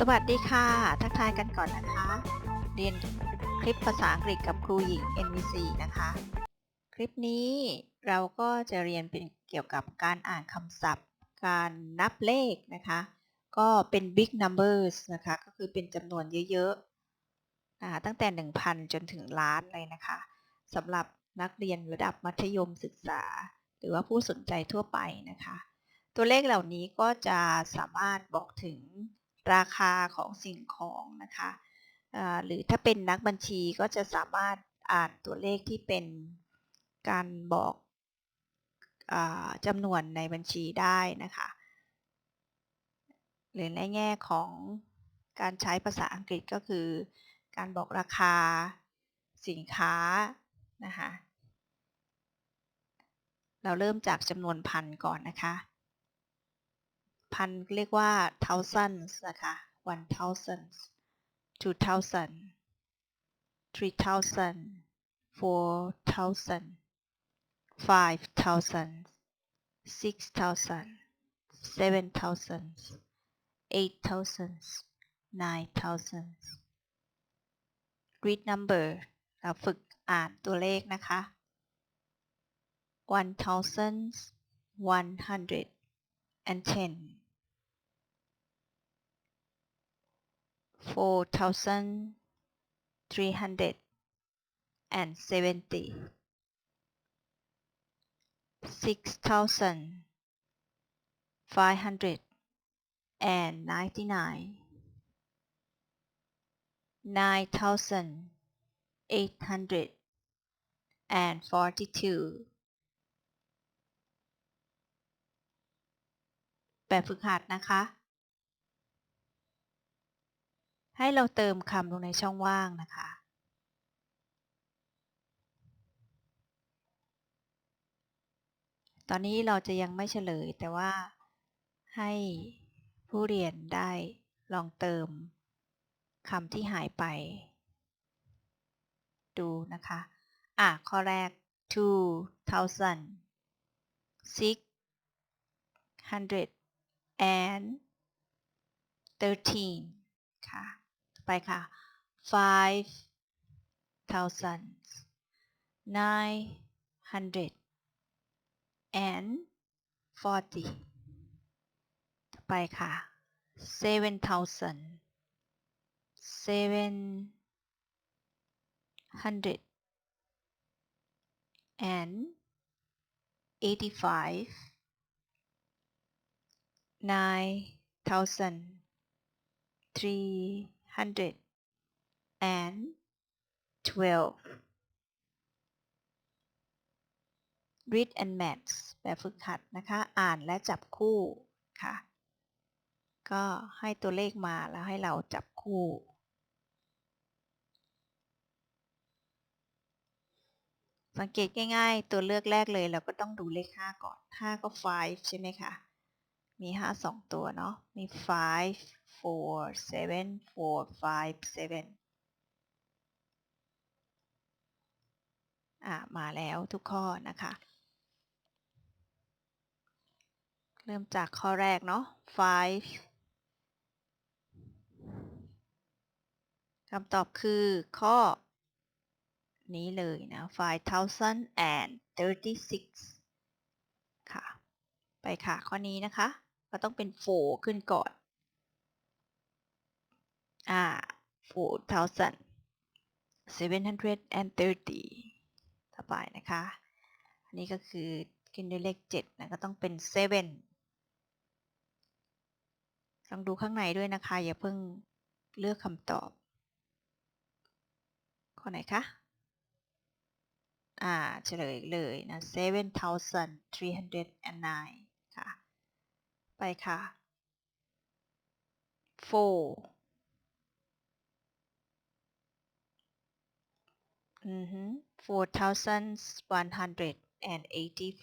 สวัสดีค่ะ ทักทายกันก่อนนะคะ เรียนคลิปภาษาอังกฤษกับครูหญิง NVC นะคะ คลิปนี้เราก็จะเรียนเป็นเกี่ยวกับการอ่านคำศัพท์ การนับเลขนะคะ ก็เป็น big numbers นะคะ ก็คือเป็นจำนวนเยอะๆนะคะตั้งแต่ 1,000 จนถึงล้านเลยนะคะสำหรับนักเรียนระดับมัธยมศึกษา หรือว่าผู้สนใจทั่วไปนะคะ ตัวเลขเหล่านี้ก็จะสามารถบอกถึง ราคาของสิ่งของนะคะหรือถ้าเป็นนักบัญชีก็จะสามารถอ่านตัวเลขที่เป็นการบอกจำนวนในบัญชีได้นะคะหรือในแง่ของการใช้ภาษาอังกฤษก็คือ การบอกราคาสินค้านะคะเราเริ่มจากจำนวนพันก่อนนะคะ พันเรียกว่า thousands นะคะ one thousand two thousand three thousand four thousand five thousand six thousand seven thousand eight thousand nine thousand read number เราฝึกอ่านตัวเลขนะคะ one thousand one hundred and ten four thousand three hundred and seventy six thousand five hundred and ninety nine nine thousand eight hundred and forty two แบบฝึกหัดนะคะ ให้เราเติมคำลงในช่องว่างนะคะ ตอนนี้เราจะยังไม่เฉลยแต่ว่าให้ผู้เรียนได้ลองเติมคำที่หายไป ดูนะคะ อะ ข้อแรก two thousand six hundred and thirteen ค่ะ ไปค่ะ five thousand nine hundred and forty ต่อไปค่ะ seven thousand seven hundred and eighty five nine thousand three hundred and twelve read and match แบบฝึกหัดนะคะ อ่านและจับคู่ค่ะ ก็ให้ตัวเลขมาแล้วให้เราจับคู่สังเกตง่ายๆ ตัวเลือกแรกเลยเราก็ต้องดูเลข 5 ก่อน 5 ก็ 5 ใช่ไหมคะ มี 5 2 ตัวเนาะ มี 5 4 7 4 5 7อ่ามาแล้วทุกข้อนะคะ เริ่มจากข้อแรกเนาะ5คำตอบคือข้อ นี้เลยนะ5036ค่ะ ไปค่ะข้อนี้นะคะ ก็ต้องเป็น4ขึ้นก่อน อ่า four thousand seven hundred and thirty ต่อไปนะคะ อันนี้ก็คือขึ้นด้วยเลขเจ็ดนะก็ต้องเป็น seven ลองดูข้างในด้วยนะคะ อย่าเพิ่งเลือกคำตอบ ข้อไหนคะ อ่า เฉลยเลยนะ seven thousand three hundred and nine ค่ะ ไปค่ะ four อือฮึ four thousand one hundred and eighty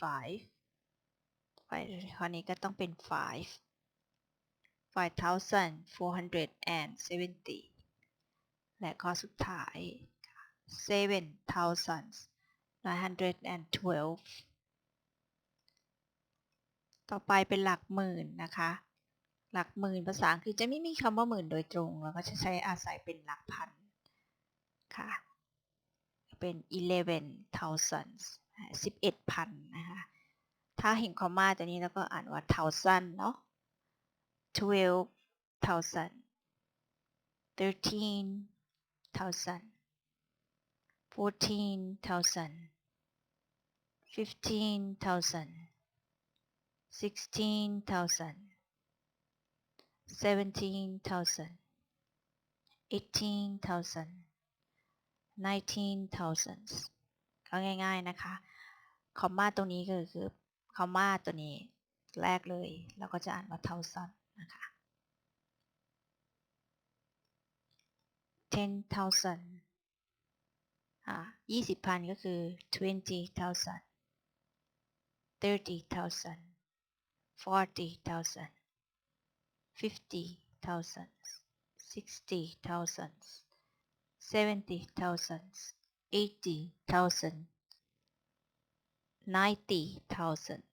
five ไปข้อนี้ก็ต้องเป็น five five thousand four hundred and seventy และข้อสุดท้าย seven thousand nine hundred and twelve ต่อไปเป็นหลักหมื่นนะคะ หลักหมื่นภาษาอังกฤษจะไม่มีคำว่าหมื่นโดยตรง แล้วก็จะใช้อาศัยเป็นหลักพันค่ะ เป็น eleven thousands สิบเอ็ดพันนะคะ ถ้าเห็นคอมมาตัวนี้แล้วก็อ่านว่า thousand เนาะ twelve thousand thirteen thousand fourteen thousand fifteen thousand sixteen thousand seventeen thousand eighteen thousand nineteen thousands ก็ง่าย ๆนะคะ คอมมาตรงนี้ก็คือคอมมาตัวนี้แรกเลย เราก็จะอ่านว่า thousand นะคะ ten thousand อ่ายี่สิบพันก็คือ twenty thousand thirty thousand forty thousand fifty thousand sixty thousands seventy thousand eighty thousand ninety thousand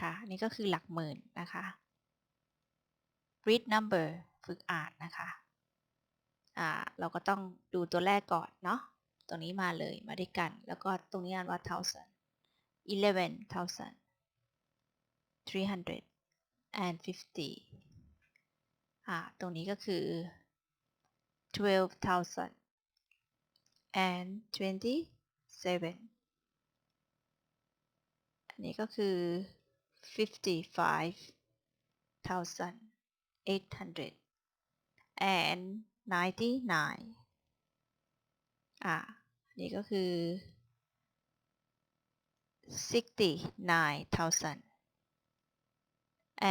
ค่ะนี่ก็คือหลักหมื่นนะคะ read number ฝึกอ่านนะคะอ่าเราก็ต้องดูตัวแรกก่อนเนาะตรงนี้มาเลยมาด้วยกัน แล้วก็ตรงนี้อ่านว่า thousand eleven thousand three hundred and fifty อ่าตรงนี้ก็คือ twelve thousand and twenty seven อันนี้ก็คือ fifty five thousand eight hundred and ninety nine อ่านี่ก็คือ sixty nine thousand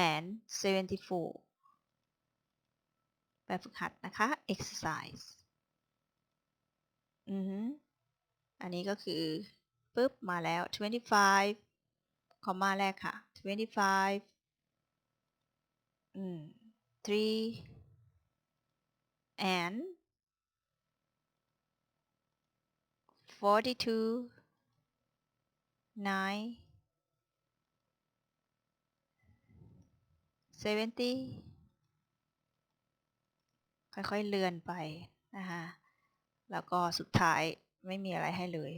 and seventy four แบบฝึกหัดนะคะ exercise อือฮึอันนี้ก็คือปุ๊บมาแล้ว twenty five คอมมาแรกค่ะ twenty five อืม three and forty two nine seventy ค่อยๆเลือนไปนะคะแล้วก็สุดท้ายไม่มีอะไรให้เลย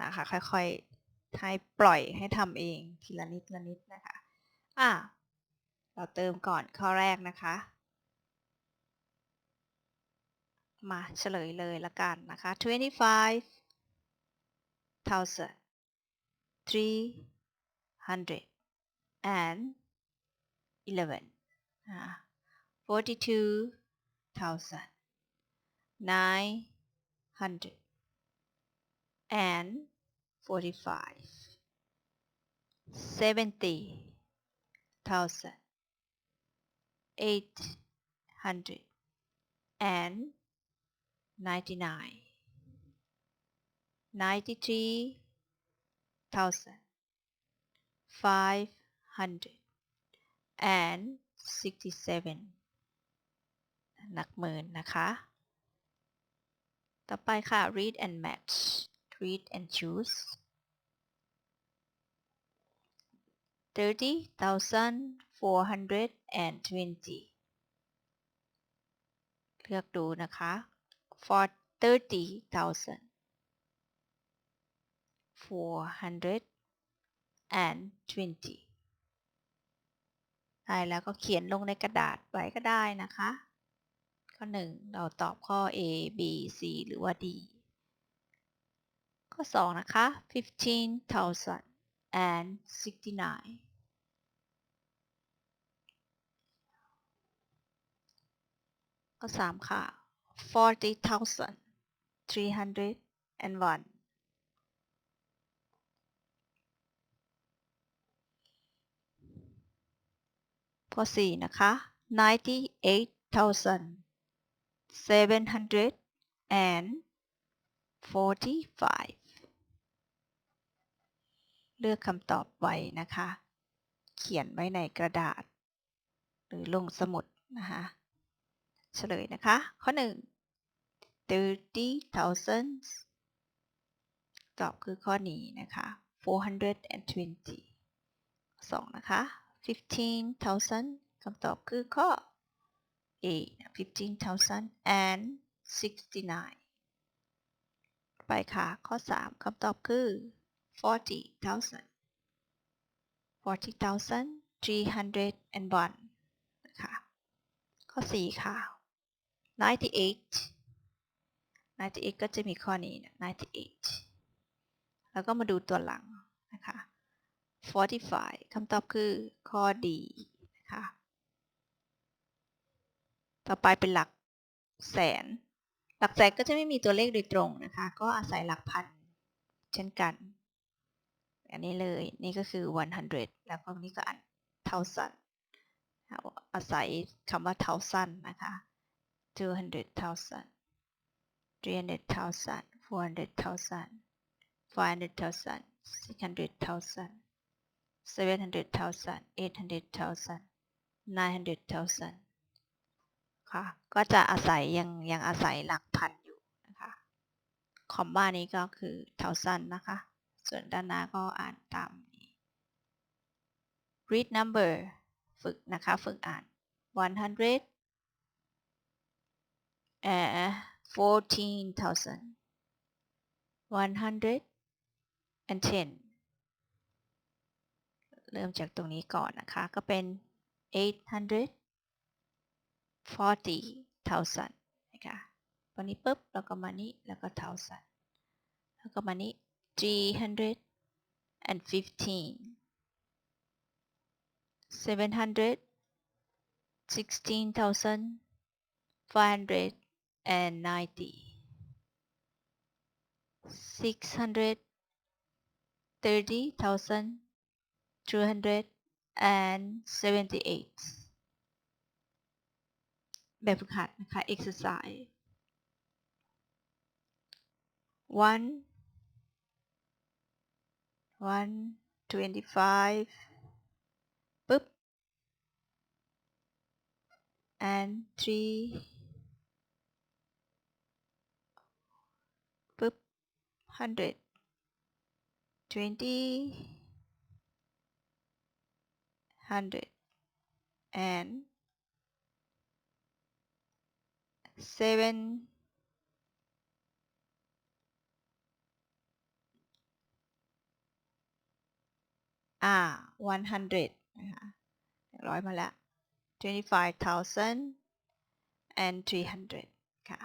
นะคะค่อยๆให้ปล่อยให้ทำเองทีละนิดละนิดนะคะอะเราเติมก่อนข้อแรกนะคะ มาเฉลยเลยละกันนะคะ25 thousand three hundred and eleven อ่า forty two thousand nine hundred and forty five seventy thousand eight hundred and ninety nine ninety three thousand five hundred and sixty seven หนักหมื่นนะคะ ต่อไปค่ะ read and match read and choose thirty thousand four hundred and twenty เลือกดูนะคะ for thirty thousand four hundred and twenty ได้แล้วก็เขียนลงในกระดาษไว้ก็ได้นะคะ ข้อ 1 เราตอบข้อ A B C หรือว่า D ข้อ 2 นะคะ fifteen thousand and sixty nine ข้อ3ค่ะ forty thousand three hundred and one ข้อ4นะคะ ninety eight thousand seven hundred and forty five เลือกคำตอบไว้นะคะ เขียนไว้ในกระดาษ หรือลงสมุดนะคะเฉลยนะคะ ข้อ1 thirty thousand ตอบคือข้อนี้นะคะ four hundred and twenty 2นะคะ 15,000 คำตอบคือข้อ A 15,000 and 69ไปค่ะ ข้อ 3คำตอบคือ40,000 40,301นะคะข้อ 4 ค่ะ98 98ก็จะมีข้อนี้นะ98แล้วก็มาดูตัวหลังนะคะ45คำตอบคือข้อ D นะคะ ต่อไปเป็นหลักแสน หลักแสนก็จะไม่มีตัวเลขโดยตรงนะคะ ก็อาศัยหลักพันเช่นกัน อันนี้เลย นี่ก็คือ 100 แล้วก็นี่ก็อัน thousand อาศัยคำว่า thousand นะคะ 200,000 300,000 400,000 500,000 600,000 700,000 800,000 900,000 ค่ะ ก็จะอาศัยยังยังอาศัยหลักพันอยู่นะคะคอมบ้านี้ก็คือ thousand นะคะ ส่วนด้านหน้าก็อ่านตามนี้ read number ฝึกนะคะ ฝึกอ่าน 100 uh, 14,000 110เริ่มจากตรงนี้ก่อนนะคะ ก็เป็น 800 40,000นะคะวันนี้ปุ๊บแล้วก็มานี้แล้วก็ thousand แล้วก็มานี้315 700 16,590 600 30,278 แบบฝึกหัดนะคะ exercise one one twenty five ปึ๊บ and three ปึ๊บ hundred twenty hundred and seven ah one hundred นะคะร้อยมาแล้ว twenty five thousand and three hundred ค่ะ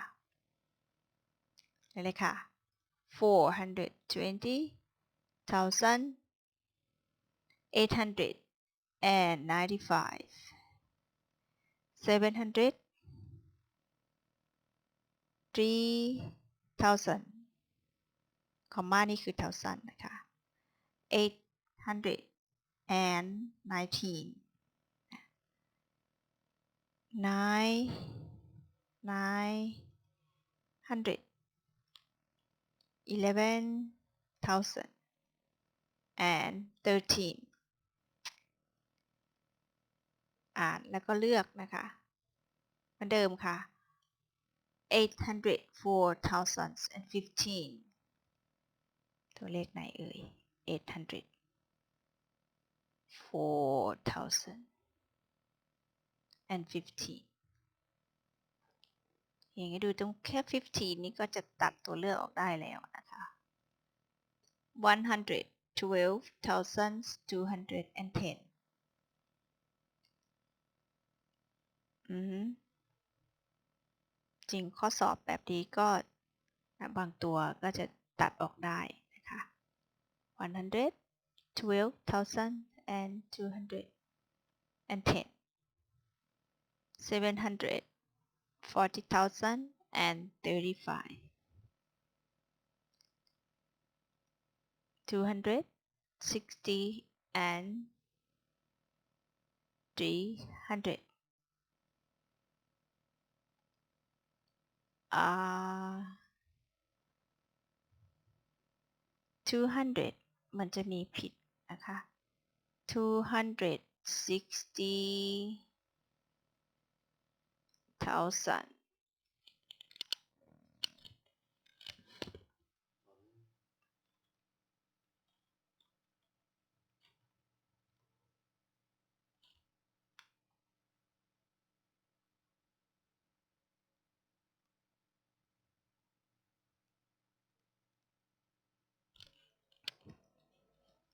เลยค่ะ four hundred twenty thousand eight hundred and ninety five seven hundred three thousand คอมมานี่คือ thousand นะคะ eight hundred and nineteen nine nine hundred eleven thousand and thirteen อ่านแล้วก็เลือกนะคะ เหมือนเดิมค่ะ eight hundred four thousand and fifteen ตัวเลขไหนเอ่ย eight hundred four thousand and fifteen อย่างนี้ดูตรงแค่ 15 นี้ก็จะตัดตัวเลือกออกได้แล้วนะคะ one hundred twelve thousand two hundred and ten อืม จริงข้อสอบแบบนี้ก็บางตัวก็จะตัดออกได้นะคะ100 12,000 and 200 and 10 700 40,000 and 35 200 60 and 300 uh, 200 มันจะมีผิดนะคะ 260 thousand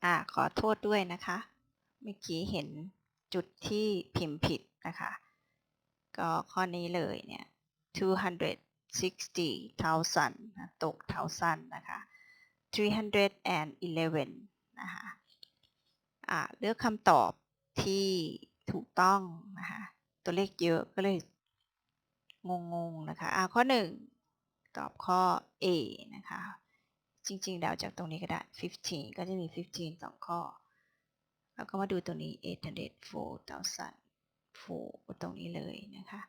อ่าขอโทษด้วยนะคะ เมื่อกี้เห็นจุดที่พิมพ์ผิดนะคะ ก็ข้อนี้เลยเนี่ย 260,000นะตก thousand นะคะ 311นะคะอ่าเลือกคำตอบที่ถูกต้องนะคะ ตัวเลขเยอะก็เลยงงๆนะคะอ่าข้อ 1 ตอบข้อ A นะคะ จริงๆเดาจากตรงนี้ก็ได้ 15 ก็จะมี 15 2 ข้อ แล้วก็มาดูตรงนี้804,000 4ตรงนี้เลยนะคะ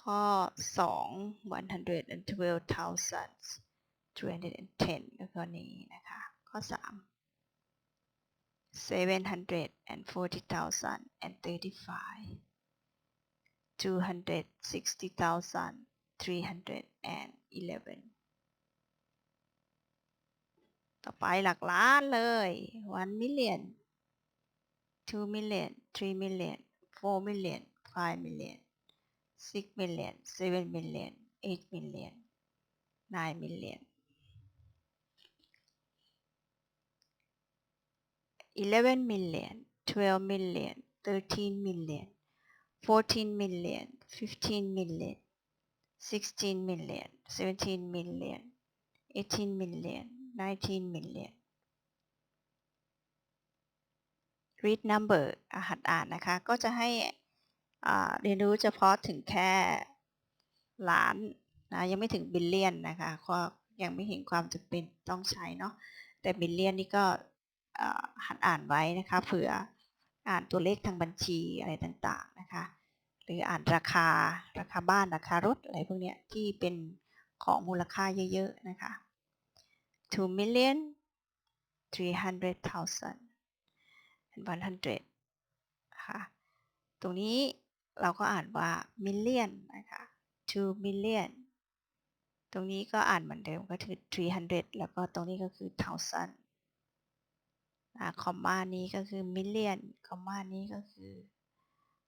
ข้อ 2 112,310 ก็ข้อนี้นะคะ ข้อ3 740,035 260,311 ต่อไปหลักล้านเลย1 million 2 million 3 million 4 million 5 million 6 million 7 million 8 million 9 million 11 million 12 million 13 million 14 million 15 million 16 million 17 million 18 million 19 million read number อะหัดอ่านนะคะ ก็จะให้เรียนรู้เฉพาะถึงแค่ล้านนะยังไม่ถึงบิลเลียนนะคะก็ยังไม่เห็นความจำเป็นต้องใช้เนาะแต่บิลเลียนนี่ก็หัดอ่านไว้นะคะเผื่ออ่านตัวเลขทางบัญชีอะไรต่างๆนะคะหรืออ่านราคาราคาบ้านราคารถอะไรพวกเนี้ยที่เป็นของมูลค่าเยอะๆนะคะ two million three hundred thousand one hundred นะคะตรงนี้เราก็อ่านว่า million นะคะ two million ตรงนี้ก็อ่านเหมือนเดิมก็คือ300แล้วก็ตรงนี้ก็คือ thousand อ่าคอมมานี้ก็คือ million คอมมานี้ก็คือ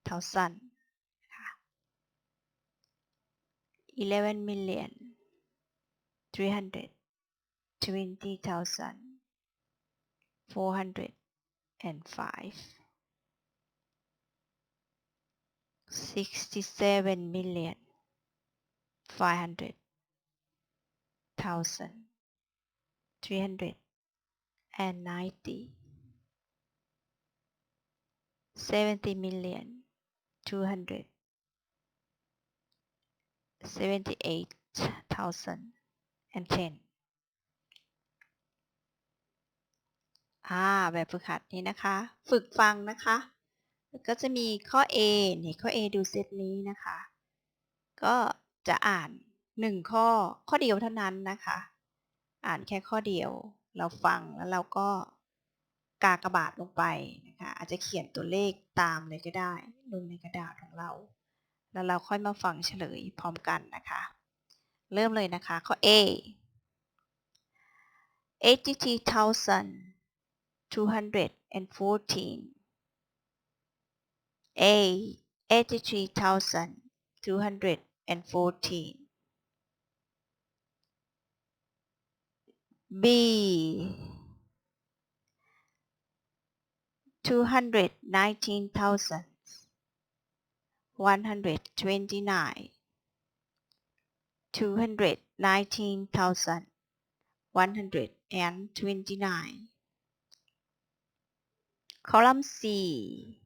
thousand นะ คะ11 million 300 20,000 405 67 million 500 thousand 390 70 million 200 78 thousand and 10 อ่าแบบฝึกหัดนี้นะคะ ฝึกฟังนะคะก็จะมีข้อ A นี่ข้อ A ดูเซตนี้นะคะ ก็จะอ่านหนึ่งข้อข้อเดียวเท่านั้นนะคะ อ่านแค่ข้อเดียว เราฟังแล้วเราก็กากระบาดลงไปนะคะ อาจจะเขียนตัวเลขตามเลยก็ได้ลงในกระดาษของเรา แล้วเราค่อยมาฟังเฉลยพร้อมกันนะคะ เริ่มเลยนะคะข้อ A 83,214 A 83,214 B 219,129 219,129 column C.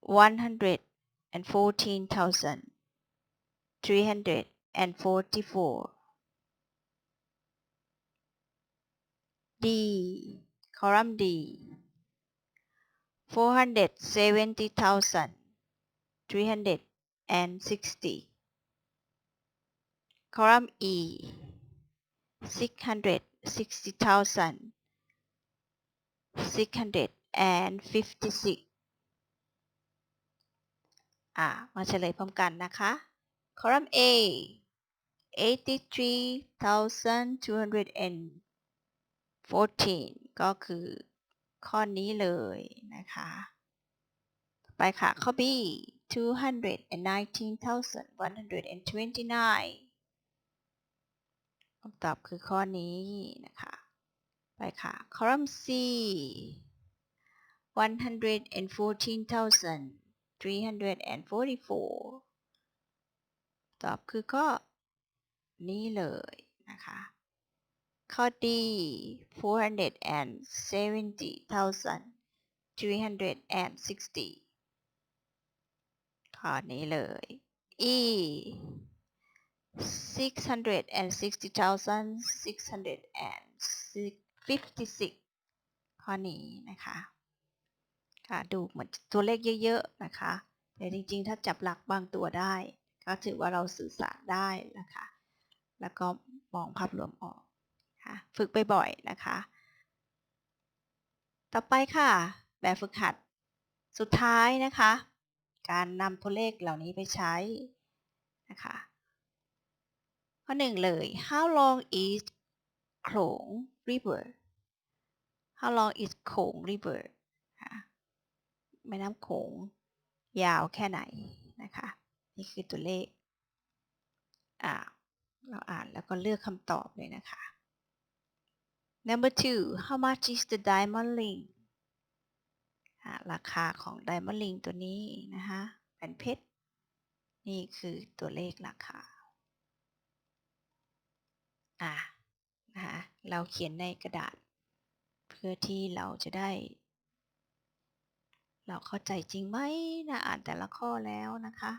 114,344 D. Column D. 470,360 column E. 660,000 656อ่ามาเฉลยพร้อมกันนะคะ column A 83,214ก็คือข้อนี้เลยนะคะไปค่ะ ข้อ B 219,129คำตอบคือข้อนี้นะคะ ไปค่ะ column C 114,344 ตอบคือข้อนี้เลยนะคะ ข้อ D 470,360 ข้อนี้เลย E 56 ข้อนี้นะคะ ค่ะ ดูเหมือนตัวเลขเยอะ ๆ นะคะ แต่จริง ๆ ถ้าจับหลักบางตัวได้ ก็ถือว่าเราสื่อสารได้นะคะ แล้วก็มองภาพรวมออกค่ะฝึกบ่อยๆ นะคะ ต่อไปค่ะ แบบฝึกหัด สุดท้ายนะคะ การนำตัวเลขเหล่านี้ไปใช้นะคะข้อหนึ่งเลย how long is โขง river how long is โขง river ค่ะแม่น้ำโขงยาวแค่ไหนนะคะ นี่คือตัวเลข อ่า เราอ่านแล้วก็เลือกคำตอบเลยนะคะ number two how much is the diamond ring อ่าราคาของ diamond ring ตัวนี้นะคะแผ่นเพชร นี่คือตัวเลขราคา อ่า เราเขียนในกระดาษ เพื่อที่เราจะได้ เราเข้าใจจริงไหมนะอ่านแต่ละข้อแล้วนะคะ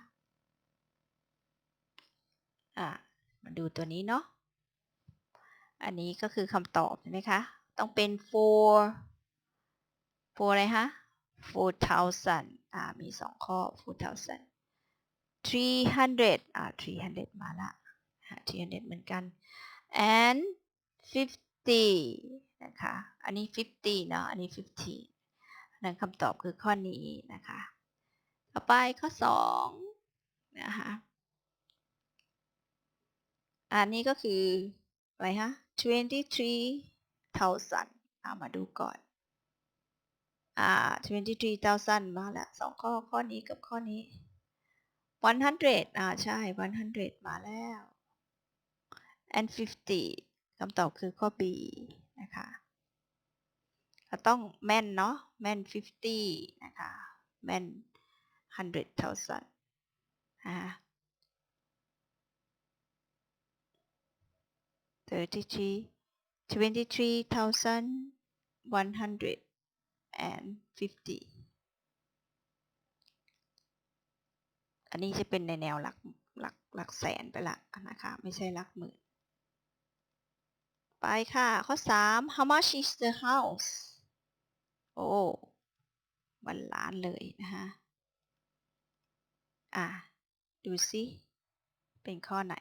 อ่ามาดูตัวนี้เนาะอันนี้ก็คือคำตอบใช่ไหมคะ ต้องเป็น for for อะไรคะ four thousand อ่า มีสองข้อ four thousand three hundred อ่า three hundred มาละ three hundred เหมือนกัน and fifty นะคะ อันนี้ fifty เนาะ อันนี้ fifty นั้นคำตอบคือข้อนี้นะคะ ต่อไปข้อสองนะคะอันนี้ก็คือ อะไรฮะ twenty three thousand เอามาดูก่อน อ่า twenty three thousand มาแล้วสองข้อ ข้อนี้กับข้อนี้ one hundred อ่า ใช่ one hundred มาแล้ว and fifty คำตอบคือข้อ B นะคะเราต้องแม่นเนาะแม่น fifty นะคะ แม่น hundred thousand นะคะ thirty-three twenty-three thousand one hundred and fifty อันนี้จะเป็นในแนวหลักหลักหลักแสนไปละนะคะ ไม่ใช่หลักหมื่น ไปค่ะ ข้อ 3 how much is the house โอ้วันล้านเลยนะคะอะ ดูสิเป็นข้อไหน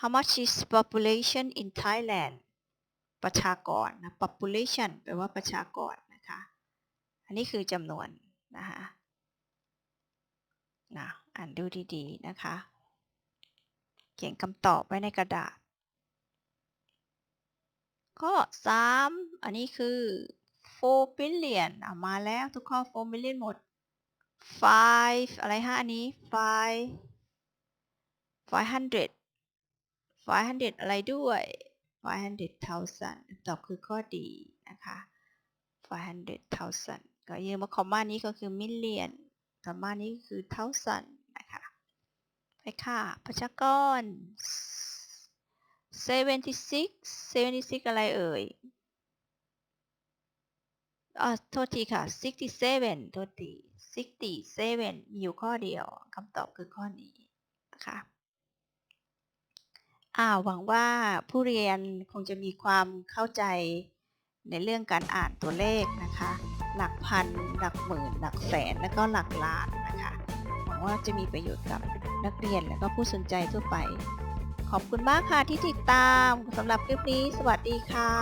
how much is population in Thailand ประชากรนะ population แปลว่าประชากรนะคะ อันนี้คือจำนวนนะคะนะอ่านดูดีๆนะคะ เขียนคำตอบไว้ในกระดาษ ข้อ 3 อันนี้คือ4 billion อะมาแล้วทุกข้อ4 billion หมด5อะไรฮะอันนี้5 500 500อะไรด้วย500,000ตอบคือข้อดีนะคะ500,000ก็ยืมมาคอมมานี้ก็คือ million คอมมานี้คือ thousand ไปค่ะประชากร76 76 อะไรเอ่ยอ๋อโทษทีค่ะ 67 โทษที 67 มีอยู่ข้อเดียวคำตอบคือข้อนี้นะคะอ่าหวังว่าผู้เรียนคงจะมีความเข้าใจในเรื่องการอ่านตัวเลขนะคะ หลักพัน หลักหมื่น หลักแสน แล้วก็หลักล้านนะคะ หวังว่าจะมีประโยชน์กับ นักเรียนและก็ผู้สนใจทั่วไป ขอบคุณมากค่ะที่ติดตามสำหรับคลิปนี้ สวัสดีค่ะ